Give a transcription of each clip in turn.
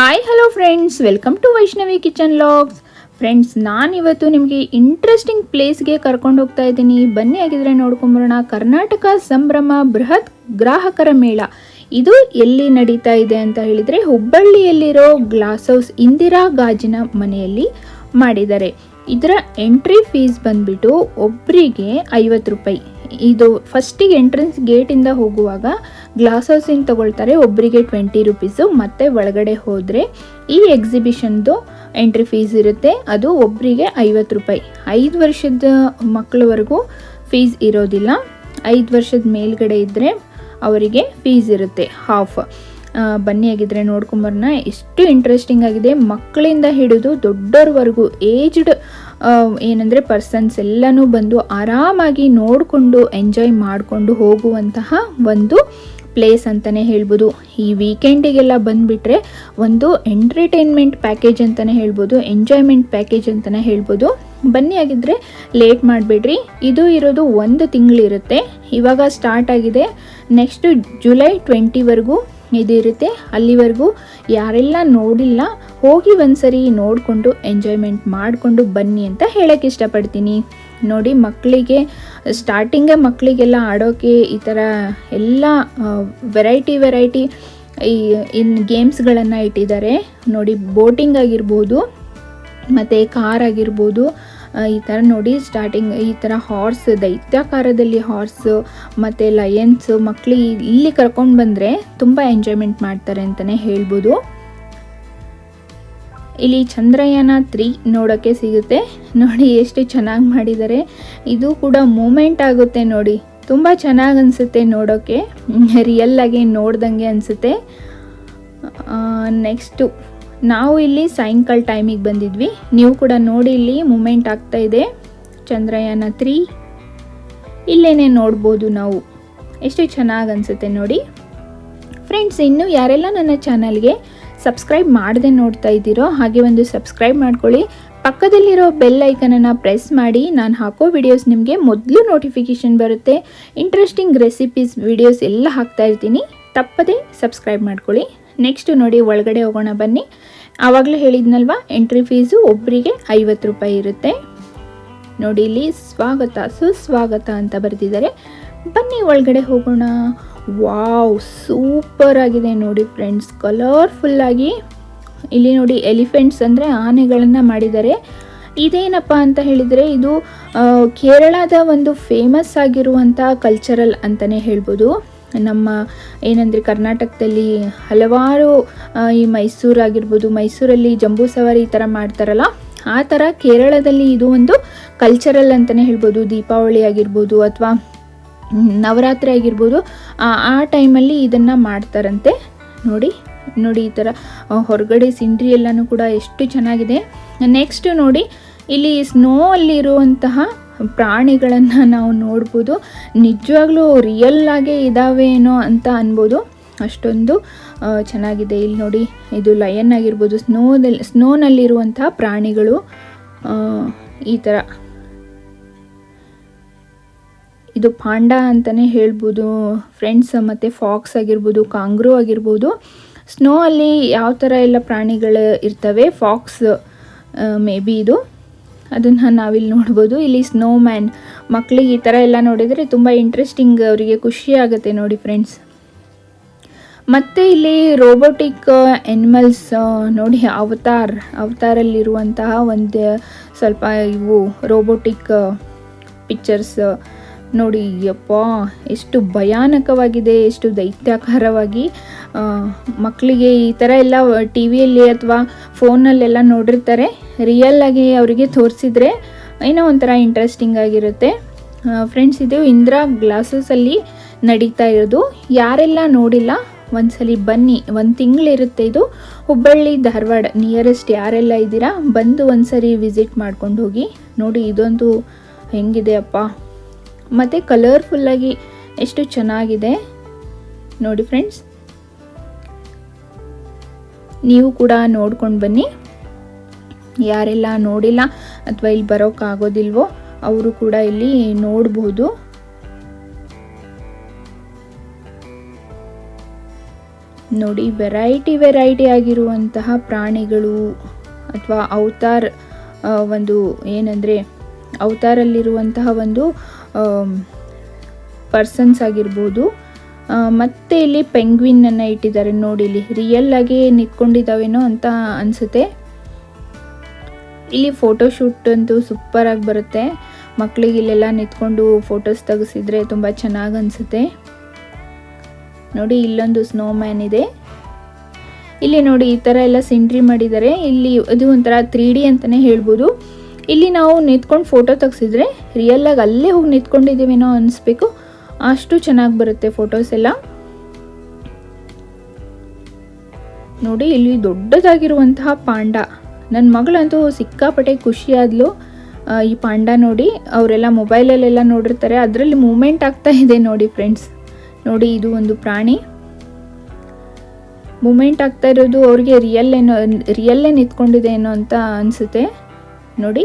Hi hello friends welcome to Vaishnavi kitchen vlogs friends ನಾನಿವತ್ತು ನಿಮಗೆ interesting ಪ್ಲೇಸ್ಗೆ ಕರ್ಕೊಂಡು ಹೋಗ್ತಾ ಇದ್ದೀನಿ. ಬನ್ನಿ ಆಗಿದ್ರೆ ನೋಡ್ಕೊಂಬರೋಣ. ಕರ್ನಾಟಕ ಸಂಭ್ರಮ ಬೃಹತ್ ಗ್ರಾಹಕರ ಮೇಳ. ಇದು ಎಲ್ಲಿ ನಡೀತಾ ಇದೆ ಅಂತ ಹೇಳಿದರೆ ಹುಬ್ಬಳ್ಳಿಯಲ್ಲಿರೋ ಗ್ಲಾಸ್ ಹೌಸ್ ಇಂದಿರಾ ಗಾಜಿನ ಮನೆಯಲ್ಲಿ ಮಾಡಿದ್ದಾರೆ. ಇದರ ಎಂಟ್ರಿ ಫೀಸ್ ಬಂದ್ಬಿಟ್ಟು ಒಬ್ಬರಿಗೆ ಐವತ್ತು ರೂಪಾಯಿ. ಇದು ಫಸ್ಟಿಗೆ ಎಂಟ್ರೆನ್ಸ್ ಗೇಟಿಂದ ಹೋಗುವಾಗ ಗ್ಲಾಸ್ ಇನ್ ತಗೊಳ್ತಾರೆ? ಒಬ್ಬರಿಗೆ ಟ್ವೆಂಟಿ ರುಪೀಸು ಮತ್ತೆ ಒಳಗಡೆ ಹೋದರೆ ಈ ಎಕ್ಸಿಬಿಷನ್ದು ಎಂಟ್ರಿ ಫೀಸ್ ಇರುತ್ತೆ. ಅದು ಒಬ್ಬರಿಗೆ ಐವತ್ತು ರೂಪಾಯಿ. ಐದು ವರ್ಷದ ಮಕ್ಕಳವರೆಗೂ ಫೀಸ್ ಇರೋದಿಲ್ಲ. ಐದು ವರ್ಷದ ಮೇಲ್ಗಡೆ ಇದ್ದರೆ ಅವರಿಗೆ ಫೀಸ್ ಇರುತ್ತೆ ಹಾಫ್ ಬನ್ನಿ ಆಗಿದ್ರೆ ನೋಡ್ಕೊಂಬರೋಣ. ಎಷ್ಟು ಇಂಟ್ರೆಸ್ಟಿಂಗ್ ಆಗಿದೆ. ಮಕ್ಕಳಿಂದ ಹಿಡಿದು ದೊಡ್ಡೋರ್ವರೆಗೂ ಏಜ್ಡ್ ಏನಂದರೆ ಪರ್ಸನ್ಸ್ ಎಲ್ಲನೂ ಬಂದು ಆರಾಮಾಗಿ ನೋಡಿಕೊಂಡು ಎಂಜಾಯ್ ಮಾಡಿಕೊಂಡು ಹೋಗುವಂತಹ ಒಂದು ಪ್ಲೇಸ್ ಅಂತಲೇ ಹೇಳ್ಬೋದು. ಈ ವೀಕೆಂಡಿಗೆಲ್ಲ ಬಂದುಬಿಟ್ರೆ ಒಂದು ಎಂಟರ್ಟೈನ್ಮೆಂಟ್ ಪ್ಯಾಕೇಜ್ ಅಂತಲೇ ಹೇಳ್ಬೋದು ಎಂಜಾಯ್ಮೆಂಟ್ ಪ್ಯಾಕೇಜ್ ಅಂತಲೇ ಹೇಳ್ಬೋದು. ಬನ್ನಿ ಆಗಿದ್ದರೆ ಲೇಟ್ ಮಾಡಬೇಡ್ರಿ. ಇದು ಇರೋದು ಒಂದು ತಿಂಗಳಿರುತ್ತೆ. ಇವಾಗ ಸ್ಟಾರ್ಟ್ ಆಗಿದೆ. ನೆಕ್ಸ್ಟು ಜುಲೈ ಟ್ವೆಂಟಿವರೆಗೂ ಇದು ಇರುತ್ತೆ ಅಲ್ಲಿವರೆಗೂ ಯಾರೆಲ್ಲ ನೋಡಿಲ್ಲ, ಹೋಗಿ ಒಂದ್ಸರಿ ನೋಡಿಕೊಂಡು ಎಂಜಾಯ್ಮೆಂಟ್ ಮಾಡಿಕೊಂಡು ಬನ್ನಿ ಅಂತ ಹೇಳಕ್ಕೆ ಇಷ್ಟಪಡ್ತೀನಿ. ನೋಡಿ ಮಕ್ಕಳಿಗೆ ಸ್ಟಾರ್ಟಿಂಗೇ ಮಕ್ಕಳಿಗೆಲ್ಲ ಆಡೋಕ್ಕೆ ಈ ಥರ ಎಲ್ಲ ವೆರೈಟಿ ವೆರೈಟಿ ಈ, ಇನ್ ಗೇಮ್ಸ್ಗಳನ್ನು ಇಟ್ಟಿದ್ದಾರೆ. ನೋಡಿ ಬೋಟಿಂಗ್ ಆಗಿರ್ಬೋದು, ಮತ್ತು ಕಾರ್ ಆಗಿರ್ಬೋದು ಈ ಥರ ನೋಡಿ ಸ್ಟಾರ್ಟಿಂಗ್ ಈ ಥರ ಹಾರ್ಸ್ ದೈತ್ಯಾಕಾರದಲ್ಲಿ ಹಾರ್ಸ್ ಮತ್ತು ಲಯನ್ಸ್ ಮಕ್ಕಳು ಇಲ್ಲಿ ಕರ್ಕೊಂಡು ಬಂದರೆ ತುಂಬ ಎಂಜಾಯ್ಮೆಂಟ್ ಮಾಡ್ತಾರೆ ಅಂತಲೇ ಹೇಳ್ಬೋದು. ಇಲ್ಲಿ ಚಂದ್ರಯಾನ ತ್ರೀ ನೋಡೋಕ್ಕೆ ಸಿಗುತ್ತೆ. ನೋಡಿ, ಎಷ್ಟು ಚೆನ್ನಾಗಿ ಮಾಡಿದ್ದಾರೆ. ಇದು ಕೂಡ ಮೂಮೆಂಟ್ ಆಗುತ್ತೆ ನೋಡಿ. ತುಂಬ ಚೆನ್ನಾಗಿ ಅನಿಸುತ್ತೆ ನೋಡೋಕ್ಕೆ ರಿಯಲ್ ಆಗಿ ನೋಡ್ದಂಗೆ ಅನಿಸುತ್ತೆ. ನೆಕ್ಸ್ಟು, ನಾವು ಇಲ್ಲಿ ಸಾಯಂಕಾಲ ಟೈಮಿಗೆ ಬಂದಿದ್ವಿ. ನೀವು ಕೂಡ ನೋಡಿ ಇಲ್ಲಿ ಮೂಮೆಂಟ್ ಆಗ್ತಾ ಇದೆ. ಚಂದ್ರಯಾನ ತ್ರೀ. ಇಲ್ಲೇನೆ ನೋಡ್ಬೋದು ನಾವು. ಎಷ್ಟು ಚೆನ್ನಾಗಿ ಅನಿಸುತ್ತೆ ನೋಡಿ. ಫ್ರೆಂಡ್ಸ್, ಇನ್ನು ಯಾರೆಲ್ಲ ನನ್ನ ಚಾನಲ್ಗೆ ಸಬ್ಸ್ಕ್ರೈಬ್ ಮಾಡದೆ ನೋಡ್ತಾ ಇದ್ದೀರೋ ಹಾಗೆ ಒಂದು ಸಬ್ಸ್ಕ್ರೈಬ್ ಮಾಡ್ಕೊಳ್ಳಿ. ಪಕ್ಕದಲ್ಲಿರೋ ಬೆಲ್ ಐಕನನ್ನು ಪ್ರೆಸ್ ಮಾಡಿ. ನಾನು ಹಾಕೋ ವಿಡಿಯೋಸ್ ನಿಮಗೆ ಮೊದಲು ನೋಟಿಫಿಕೇಷನ್ ಬರುತ್ತೆ. ಇಂಟ್ರೆಸ್ಟಿಂಗ್ ರೆಸಿಪೀಸ್ ವಿಡಿಯೋಸ್ ಎಲ್ಲ ಹಾಕ್ತಾ ಇರ್ತೀನಿ. ತಪ್ಪದೇ ಸಬ್ಸ್ಕ್ರೈಬ್ ಮಾಡ್ಕೊಳ್ಳಿ. ನೆಕ್ಸ್ಟ್ ನೋಡಿ ಒಳಗಡೆ ಹೋಗೋಣ ಬನ್ನಿ. ಆವಾಗಲೇ ಹೇಳಿದ್ನಲ್ವ ಎಂಟ್ರಿ ಫೀಸು ಒಬ್ಬರಿಗೆ ಐವತ್ತು ರೂಪಾಯಿ ಇರುತ್ತೆ. ನೋಡಿ ಇಲ್ಲಿ ಸ್ವಾಗತ, ಸುಸ್ವಾಗತ ಅಂತ ಬರೆದಿದ್ದಾರೆ. ಬನ್ನಿ ಒಳಗಡೆ ಹೋಗೋಣ. ವಾವ್ ಸೂಪರ್ ಆಗಿದೆ ನೋಡಿ ಫ್ರೆಂಡ್ಸ್ ಕಲರ್ಫುಲ್ ಆಗಿ ಇಲ್ಲಿ ನೋಡಿ ಎಲಿಫೆಂಟ್ಸ್ ಅಂದರೆ ಆನೆಗಳನ್ನು ಮಾಡಿದ್ದಾರೆ. ಇದೇನಪ್ಪ ಅಂತ ಹೇಳಿದರೆ ಇದು ಕೇರಳದ ಒಂದು ಫೇಮಸ್ ಆಗಿರುವಂಥ ಕಲ್ಚರಲ್ ಅಂತಲೇ ಹೇಳ್ಬೋದು. ನಮ್ಮ ಏನಂದರೆ ಕರ್ನಾಟಕದಲ್ಲಿ ಹಲವಾರು ಈ ಮೈಸೂರು ಆಗಿರ್ಬೋದು, ಮೈಸೂರಲ್ಲಿ ಜಂಬೂ ಸವಾರಿ ಈ ಥರ ಮಾಡ್ತಾರಲ್ಲ, ಆ ಥರ ಕೇರಳದಲ್ಲಿ ಇದು ಒಂದು ಕಲ್ಚರಲ್ ಅಂತಲೇ ಹೇಳ್ಬೋದು. ದೀಪಾವಳಿ ಆಗಿರ್ಬೋದು ಅಥವಾ ನವರಾತ್ರಿ ಆಗಿರ್ಬೋದು, ಆ- ಟೈಮಲ್ಲಿ ಇದನ್ನು ಮಾಡ್ತಾರಂತೆ. ನೋಡಿ ನೋಡಿ ಈ ಥರ ಹೊರಗಡೆ ಸಿಂಡ್ರಿ ಎಲ್ಲನೂ ಕೂಡ ಎಷ್ಟು ಚೆನ್ನಾಗಿದೆ. ನೆಕ್ಸ್ಟ್ ನೋಡಿ, ಇಲ್ಲಿ ಸ್ನೋ ಅಲ್ಲಿರುವಂತಹ ಪ್ರಾಣಿಗಳನ್ನು ನಾವು ನೋಡ್ಬೋದು. ನಿಜವಾಗ್ಲೂ ರಿಯಲ್ ಆಗೇ ಇದ್ದಾವೇನೋ ಅಂತ ಅನ್ಬೋದು. ಅಷ್ಟೊಂದು ಚೆನ್ನಾಗಿದೆ. ಇಲ್ಲಿ ನೋಡಿ, ಇದು ಲಯನ್ ಆಗಿರ್ಬೋದು. ಸ್ನೋದಲ್ಲಿ ಸ್ನೋನಲ್ಲಿರುವಂತಹ ಪ್ರಾಣಿಗಳು ಈ ಥರ ಇದು ಪಾಂಡ ಅಂತಲೇ ಹೇಳ್ಬೋದು ಫ್ರೆಂಡ್ಸ್ ಮತ್ತು ಫಾಕ್ಸ್ ಆಗಿರ್ಬೋದು ಕಾಂಗ್ರೂ ಆಗಿರ್ಬೋದು. ಸ್ನೋ ಅಲ್ಲಿ ಯಾವ ಥರ ಎಲ್ಲ ಪ್ರಾಣಿಗಳು ಇರ್ತವೆ ಫಾಕ್ಸ್ ಮೇ ಬಿ ಇದು. ಅದನ್ನು ನಾವಿಲ್ಲಿ ನೋಡ್ಬೋದು. ಇಲ್ಲಿ ಸ್ನೋ ಮ್ಯಾನ್ ಮಕ್ಕಳಿಗೆ ಈ ಥರ ಎಲ್ಲ ನೋಡಿದರೆ ತುಂಬ ಇಂಟ್ರೆಸ್ಟಿಂಗ್ ಅವರಿಗೆ ಖುಷಿ ಆಗುತ್ತೆ ನೋಡಿ ಫ್ರೆಂಡ್ಸ್ ಮತ್ತು ಇಲ್ಲಿ ರೋಬೋಟಿಕ್ ಎನಿಮಲ್ಸ್ ನೋಡಿ ಅವತಾರ್ ಅವತಾರಲ್ಲಿರುವಂತಹ ಒಂದು ಸ್ವಲ್ಪ ಇವು ರೋಬೋಟಿಕ್ ಪಿಕ್ಚರ್ಸ್ ನೋಡಿ, ಯಪ್ಪ, ಎಷ್ಟು ಭಯಾನಕವಾಗಿದೆ, ಎಷ್ಟು ದೈತ್ಯಾಕಾರವಾಗಿ. ಮಕ್ಕಳಿಗೆ ಈ ಥರ ಎಲ್ಲ ಟಿ ವಿಯಲ್ಲಿ ಅಥವಾ ಫೋನಲ್ಲೆಲ್ಲ ನೋಡಿರ್ತಾರೆ. ರಿಯಲ್ ಆಗಿ ಅವರಿಗೆ ತೋರಿಸಿದ್ರೆ ಏನೋ ಒಂಥರ ಇಂಟ್ರೆಸ್ಟಿಂಗ್ ಆಗಿರುತ್ತೆ. ಫ್ರೆಂಡ್ಸ್ ಇದು ಇಂದಿರಾ ಗ್ಲಾಸಸಲ್ಲಿ ನಡೀತಾ ಇರೋದು. ಯಾರೆಲ್ಲ ನೋಡಿಲ್ಲ, ಒಂದ್ಸಲಿ ಬನ್ನಿ. ಒಂದು ತಿಂಗಳಿರುತ್ತೆ ಇದು. ಹುಬ್ಬಳ್ಳಿ, ಧಾರವಾಡ ನಿಯರೆಸ್ಟ್ ಯಾರೆಲ್ಲ ಇದ್ದೀರಾ, ಬಂದು ಒಂದ್ಸರಿ ವಿಸಿಟ್ ಮಾಡ್ಕೊಂಡು ಹೋಗಿ. ನೋಡಿ, ಇದೊಂದು ಹೆಂಗಿದೆ ಅಪ್ಪ. ಮತ್ತು ಕಲರ್ಫುಲ್ಲಾಗಿ ಎಷ್ಟು ಚೆನ್ನಾಗಿದೆ ನೋಡಿ ಫ್ರೆಂಡ್ಸ್ ನೀವು ಕೂಡ ನೋಡ್ಕೊಂಡು ಬನ್ನಿ. ಯಾರೆಲ್ಲ ನೋಡಿಲ್ಲ ಅಥವಾ ಇಲ್ಲಿ ಬರೋಕ್ಕಾಗೋದಿಲ್ವೋ ಅವರು ಕೂಡ ಇಲ್ಲಿ ನೋಡಬಹುದು ನೋಡಿ ವೆರೈಟಿ ವೆರೈಟಿ ಆಗಿರುವಂತಹ ಪ್ರಾಣಿಗಳು ಅಥವಾ ಅವತಾರ್ ಒಂದು ಏನಂದರೆ ಅವತಾರಲ್ಲಿರುವಂತಹ ಒಂದು ಪರ್ಸನ್ಸ್ ಆಗಿರ್ಬೋದು. ಮತ್ತೆ ಇಲ್ಲಿ ಪೆಂಗ್ವಿನನ್ನು ಇಟ್ಟಿದ್ದಾರೆ. ನೋಡಿ ಇಲ್ಲಿ ರಿಯಲ್ ಆಗಿ ನಿಂತ್ಕೊಂಡಿದ್ದಾವೇನೋ ಅಂತ ಅನಿಸುತ್ತೆ. ಇಲ್ಲಿ ಫೋಟೋಶೂಟ್ ಅಂತೂ ಸೂಪರ್ ಆಗಿ ಬರುತ್ತೆ. ಮಕ್ಕಳಿಗೆ ಇಲ್ಲೆಲ್ಲ ನಿಂತ್ಕೊಂಡು ಫೋಟೋಸ್ ತೆಗೆಸಿದ್ರೆ ತುಂಬ ಚೆನ್ನಾಗಿ ಅನಿಸುತ್ತೆ. ನೋಡಿ, ಇಲ್ಲೊಂದು ಸ್ನೋ ಮ್ಯಾನ್ ಇದೆ. ಇಲ್ಲಿ ನೋಡಿ, ಈ ಥರ ಎಲ್ಲ ಸಿಂಡ್ರಿ ಮಾಡಿದ್ದಾರೆ. ಇಲ್ಲಿ, ಇದು ಒಂಥರ ತ್ರೀ ಡಿ ಅಂತಲೇ ಹೇಳ್ಬೋದು. ಇಲ್ಲಿ ನಾವು ನಿಂತ್ಕೊಂಡು ಫೋಟೋ ತೆಗ್ಸಿದ್ರೆ ರಿಯಲ್ ಆಗಿ ಅಲ್ಲೇ ಹೋಗಿ ನಿಂತ್ಕೊಂಡಿದ್ದೀವೇನೋ ಅನಿಸ್ಬೇಕು. ಅಷ್ಟು ಚೆನ್ನಾಗಿ ಬರುತ್ತೆ ಫೋಟೋಸ್ ಎಲ್ಲ. ನೋಡಿ, ಇಲ್ಲಿ ದೊಡ್ಡದಾಗಿರುವಂತಹ ಪಾಂಡ. ನನ್ನ ಮಗಳಂತೂ ಸಿಕ್ಕಾಪಟ್ಟೆ ಖುಷಿಯಾದ್ಲು ಈ ಪಾಂಡ ನೋಡಿ. ಅವರೆಲ್ಲ ಮೊಬೈಲಲ್ಲೆಲ್ಲ ನೋಡಿರ್ತಾರೆ. ಅದರಲ್ಲಿ ಮೂಮೆಂಟ್ ಆಗ್ತಾ ಇದೆ ನೋಡಿ ಫ್ರೆಂಡ್ಸ್ ನೋಡಿ, ಇದು ಒಂದು ಪ್ರಾಣಿ. ಮೂಮೆಂಟ್ ಆಗ್ತಾ ಇರೋದು ಅವ್ರಿಗೆ ರಿಯಲ್ ಏನೋ ರಿಯಲ್ಲೇ ನಿಂತ್ಕೊಂಡಿದೆ ಏನೋ ಅಂತ ಅನಿಸುತ್ತೆ. ನೋಡಿ.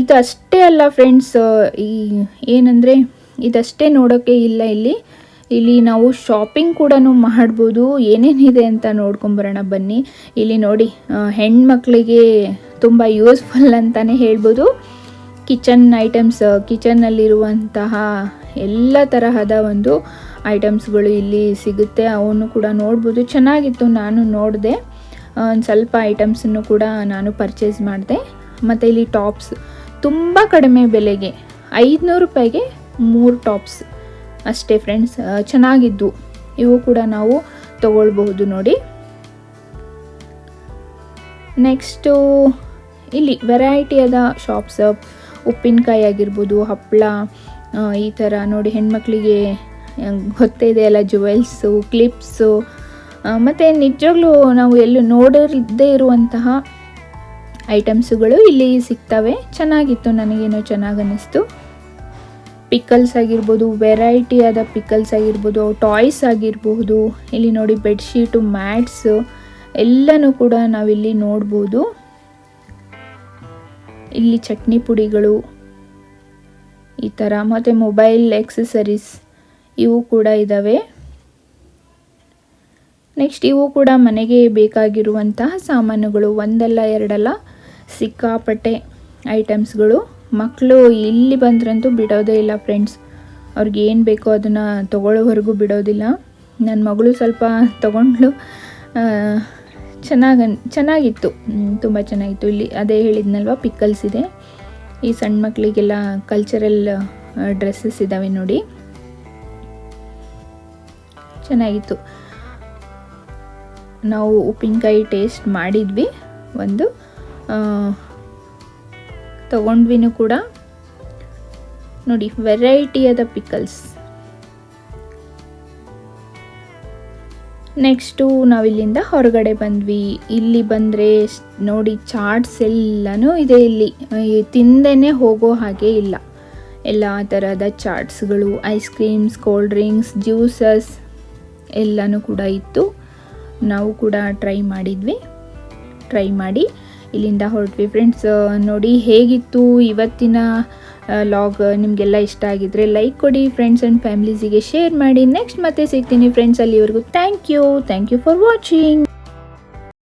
ಇದು ಅಷ್ಟೇ ಅಲ್ಲ ಫ್ರೆಂಡ್ಸ್ ಈ ಏನಂದರೆ ಇದಷ್ಟೇ ನೋಡೋಕ್ಕೆ ಇಲ್ಲ ಇಲ್ಲಿ. ಇಲ್ಲಿ ನಾವು ಶಾಪಿಂಗ್ ಕೂಡ ಮಾಡ್ಬೋದು. ಏನೇನಿದೆ ಅಂತ ನೋಡ್ಕೊಂಬರೋಣ ಬನ್ನಿ. ಇಲ್ಲಿ ನೋಡಿ ಹೆಣ್ಮಕ್ಳಿಗೆ ತುಂಬ ಯೂಸ್ಫುಲ್ ಅಂತಲೇ ಹೇಳ್ಬೋದು. ಕಿಚನ್ ಐಟಮ್ಸ್ ಕಿಚನ್ನಲ್ಲಿರುವಂತಹ ಎಲ್ಲ ತರಹದ ಒಂದು ಐಟಮ್ಸ್ಗಳು ಇಲ್ಲಿ ಸಿಗುತ್ತೆ. ಅವನ್ನು ಕೂಡ ನೋಡ್ಬೋದು. ಚೆನ್ನಾಗಿತ್ತು, ನಾನು ನೋಡಿದೆ. ಒಂದು ಸ್ವಲ್ಪ ಐಟಮ್ಸನ್ನು ಕೂಡ ನಾನು ಪರ್ಚೇಸ್ ಮಾಡಿದೆ. ಮತ್ತು ಇಲ್ಲಿ ಟಾಪ್ಸ್ ತುಂಬ ಕಡಿಮೆ ಬೆಲೆಗೆ ಐದುನೂರು ರೂಪಾಯಿಗೆ ಮೂರು ಟಾಪ್ಸ್. ಅಷ್ಟೇ ಫ್ರೆಂಡ್ಸ್ ಚೆನ್ನಾಗಿದ್ದು. ಇವು ಕೂಡ ನಾವು ತಗೊಳ್ಬಹುದು ನೋಡಿ. ನೆಕ್ಸ್ಟು, ಇಲ್ಲಿ ವೆರೈಟಿಯಾದ ಶಾಪ್ಸ್ ಉಪ್ಪಿನಕಾಯಿ ಆಗಿರ್ಬೋದು ಹಪ್ಪಳ ಈ ಥರ ನೋಡಿ ಹೆಣ್ಮಕ್ಳಿಗೆ ಗೊತ್ತೇ ಇದೆಯಲ್ಲ ಜುವೆಲ್ಸು ಕ್ಲಿಪ್ಸು ಮತ್ತು ನಿಜವಾಗ್ಲೂ ನಾವು ಎಲ್ಲೂ ನೋಡಿರದೇ ಇರುವಂತಹ ಐಟಮ್ಸುಗಳು ಇಲ್ಲಿ ಸಿಗ್ತವೆ. ಚೆನ್ನಾಗಿತ್ತು, ನನಗೇನು ಚೆನ್ನಾಗಿ ಅನ್ನಿಸ್ತು ಪಿಕಲ್ಸ್ ಆಗಿರ್ಬೋದು ವೆರೈಟಿಯಾದ ಪಿಕಲ್ಸ್ ಆಗಿರ್ಬೋದು, ಟಾಯ್ಸ್ ಆಗಿರಬಹುದು ಇಲ್ಲಿ ನೋಡಿ ಬೆಡ್ಶೀಟು, ಮ್ಯಾಟ್ಸು, ಎಲ್ಲನೂ ಕೂಡ ನಾವಿಲ್ಲಿ ನೋಡ್ಬೋದು. ಇಲ್ಲಿ ಚಟ್ನಿ ಪುಡಿಗಳು, ಈ ಥರ, ಮತ್ತು ಮೊಬೈಲ್ ಎಕ್ಸಸರೀಸ್, ಇವು ಕೂಡ ಇದ್ದಾವೆ ನೆಕ್ಸ್ಟ್ ಇವು ಕೂಡ ಮನೆಗೆ ಬೇಕಾಗಿರುವಂತಹ ಸಾಮಾನುಗಳು, ಒಂದಲ್ಲ, ಎರಡಲ್ಲ ಸಿಕ್ಕಾಪಟ್ಟೆ ಐಟಮ್ಸ್ಗಳು. ಮಕ್ಕಳು ಇಲ್ಲಿ ಬಂದ್ರಂತೂ ಬಿಡೋದೇ ಇಲ್ಲ ಫ್ರೆಂಡ್ಸ್. ಅವ್ರಿಗೆ ಏನು ಬೇಕೋ ಅದನ್ನು ತಗೊಳ್ಳೋವರೆಗೂ ಬಿಡೋದಿಲ್ಲ. ನನ್ನ ಮಗಳು ಸ್ವಲ್ಪ ತೊಗೊಂಡ್ಳು ಚೆನ್ನಾಗಿ ಚೆನ್ನಾಗಿತ್ತು. ತುಂಬ ಚೆನ್ನಾಗಿತ್ತು. ಇಲ್ಲಿ ಅದೇ ಹೇಳಿದ್ನಲ್ವ ಪಿಕ್ಕಲ್ಸ್ ಇದೆ. ಈ ಸಣ್ಣ ಮಕ್ಕಳಿಗೆಲ್ಲ ಕಲ್ಚರಲ್ ಡ್ರೆಸ್ಸಸ್ ಇದ್ದಾವೆ ನೋಡಿ. ಚೆನ್ನಾಗಿತ್ತು. ನಾವು ಉಪ್ಪಿನಕಾಯಿ ಟೇಸ್ಟ್ ಮಾಡಿದ್ವಿ. ಒಂದು ತಗೊಂಡ್ವಿನೂ ಕೂಡ. ನೋಡಿ ವೆರೈಟಿ ವೆರೈಟಿಯಾದ ಪಿಕಲ್ಸ್ ನೆಕ್ಸ್ಟು ನಾವಿಲ್ಲಿಂದ ಹೊರಗಡೆ ಬಂದ್ವಿ. ಇಲ್ಲಿ ಬಂದರೆ ನೋಡಿ ಚಾಟ್ಸ್ ಎಲ್ಲನೂ ಇದೆ ಇಲ್ಲಿ. ತಿಂದೇ ಹೋಗೋ ಹಾಗೆ ಇಲ್ಲ. ಎಲ್ಲ ಥರದ ಚಾಟ್ಸ್ಗಳು ice creams cold drinks juices ಎಲ್ಲನೂ ಕೂಡ ಇತ್ತು. ನಾವು ಕೂಡ ಟ್ರೈ ಮಾಡಿದ್ವಿ. ಟ್ರೈ ಮಾಡಿ. ಇಲ್ಲಿಂದ ಹೊರಟ್ವಿ. ಫ್ರೆಂಡ್ಸ್ ನೋಡಿ ಹೇಗಿತ್ತು ಇವತ್ತಿನ ಲಾಗ್ ನಿಮಗೆಲ್ಲ ಇಷ್ಟ ಆಗಿದ್ರೆ ಲೈಕ್ ಕೊಡಿ. ಫ್ರೆಂಡ್ಸ್ ಆ್ಯಂಡ್ ಫ್ಯಾಮಿಲೀಸಿಗೆ ಶೇರ್ ಮಾಡಿ. ನೆಕ್ಸ್ಟ್ ಮತ್ತೆ ಸಿಗ್ತೀನಿ. ಫ್ರೆಂಡ್ಸ್ ಅಲ್ಲಿವರೆಗೂ thank you thank you for watching